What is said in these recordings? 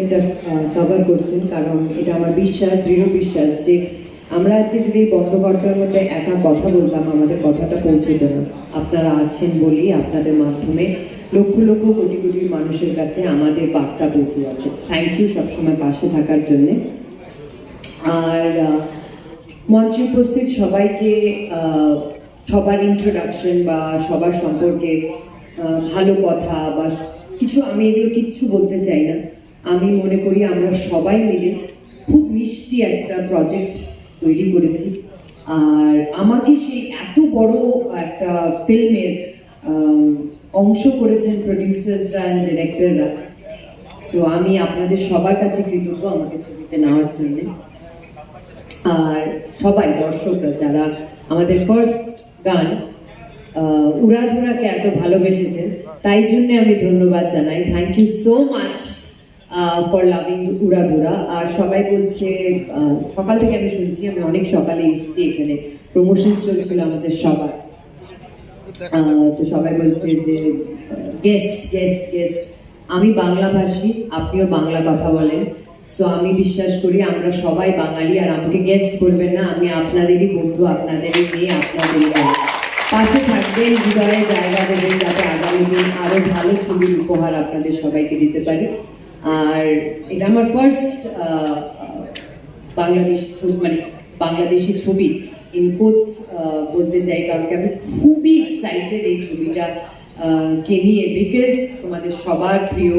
এটা কভার করছেন, কারণ এটা আমার বিশ্বাস, দৃঢ় বিশ্বাস যে আমরা আজকে যদি এই বন্ধকর্তার মধ্যে একা কথা বলতাম, আমাদের কথাটা পৌঁছতো না। আপনারা আছেন বলি আপনাদের মাধ্যমে লক্ষ লক্ষ কোটি কোটি মানুষের কাছে আমাদের বার্তা পৌঁছে যাচ্ছে। থ্যাংক ইউ সবসময় পাশে থাকার জন্যে। আর মঞ্চে উপস্থিত সবাইকে সবার ইন্ট্রোডাকশন বা সবার সম্পর্কে ভালো কথা বা কিছু আমি এগুলো কিচ্ছু বলতে চাই না। আমি মনে করি আমরা সবাই মিলে খুব মিষ্টি একটা প্রজেক্ট তৈরি করেছি। আর আমাকে সেই এত বড় একটা ফিল্মের অংশ করেছেন প্রডিউসার্সরা অ্যান্ড ডিরেক্টররা তো আমি আপনাদের সবার কাছে কৃতজ্ঞ আমাকে ছবিতে নেওয়ার জন্য। আর সবাই, দর্শকরা, যারা আমাদের ফার্স্ট গান উড়াধুরাকে এত ভালোবেসেছেন, তাই জন্য আমি ধন্যবাদ জানাই। Thank you so much for loving Uradhura আর সবাই বলছে সকাল থেকে আমি শুনছি আমি অনেক সকালে এসেছি এখানে। প্রমোশন চলছিল আমাদের সবার। তো সবাই বলছে যে গেস্ট গেস্ট গেস্ট আমি বাংলাভাষী আপনিও বাংলা কথা বলেন। সো আমি বিশ্বাস করি আমরা সবাই বাঙালি আর আমাকে গেস্ট বলবেন না আমি আপনাদেরই বন্ধু আপনাদেরই মেয়ে আপনাদেরই। পাশে থাকবেন হৃদয়ে জায়গা দেবেন যাতে আগামী দিন আরও ভালো ছবির উপহার আপনাদের সবাইকে দিতে পারি। আর এটা আমার ফার্স্ট বাংলাদেশ ছবি মানে বাংলাদেশি ছবি ইন কোর্স বলতে চাই, কারণ কি আমি খুবই এক্সাইটেড এই ছবিটা কে নিয়ে বিকজ তোমাদের সবার প্রিয়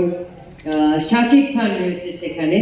শাকিব খান রয়েছে সেখানে।